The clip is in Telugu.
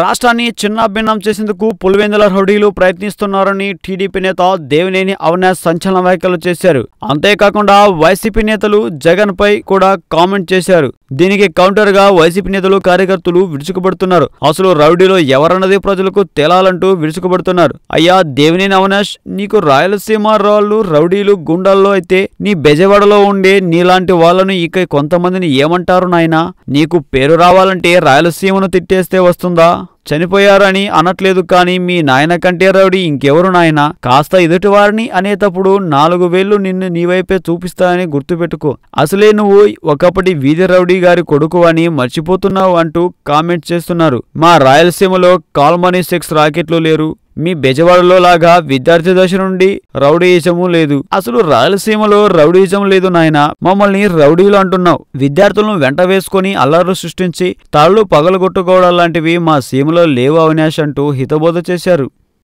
రాష్ట్రాన్ని చిన్నాభిన్నం చేసేందుకు పులివెందుల రౌడీలు ప్రయత్నిస్తున్నారని టీడీపీ నేత దేవినేని అవినాష్ సంచలన వ్యాఖ్యలు చేశారు. అంతేకాకుండా వైసీపీ నేతలు జగన్ పై కూడా కామెంట్ చేశారు. దీనికి కౌంటర్గా వైసీపీ నేతలు కార్యకర్తలు విరుచుకుపడుతున్నారు. అసలు రౌడీలో ఎవరన్నది ప్రజలకు తేలాలంటూ విరుచుకుపడుతున్నారు. అయ్యా దేవినేని అవినాష్ నీకు రాయలసీమ రాళ్ళు రౌడీలు గుండాల్లో అయితే నీ బెజవాడలో ఉండే నీలాంటి వాళ్ళను ఇక కొంతమందిని ఏమంటారు నాయనా? నీకు పేరు రావాలంటే రాయలసీమను తిట్టేస్తే వస్తుందా? చనిపోయారని అనట్లేదు కానీ మీ నాయన కంటే రౌడీ ఇంకెవరు నాయన? కాస్త ఎదుటివారిని అనేటప్పుడు నాలుగు వేళ్ళు నిన్ను నీవైపే చూపిస్తానని గుర్తుపెట్టుకో. అసలే నువ్వు ఒకప్పటి వీధి రౌడీ గారి కొడుకు అని మర్చిపోతున్నావు అంటూ కామెంట్ చేస్తున్నారు. మా రాయలసీమలో కాల్మనీ సెక్స్ రాకెట్లు లేరు. మీ బెజవాడలో లాగా విద్యార్థి దశ నుండి రౌడీయిజము లేదు. అసలు రాయలసీమలో రౌడీయిజం లేదు నాయన. మమ్మల్ని రౌడీలు అంటున్నావు. విద్యార్థులను వెంట వేసుకొని అల్లర్లు సృష్టించి తాళ్ళు పగలగొట్టుకోవడం లాంటివి మా సీమలో లేవు అవినాష్ అంటూ హితబోధ చేశారు.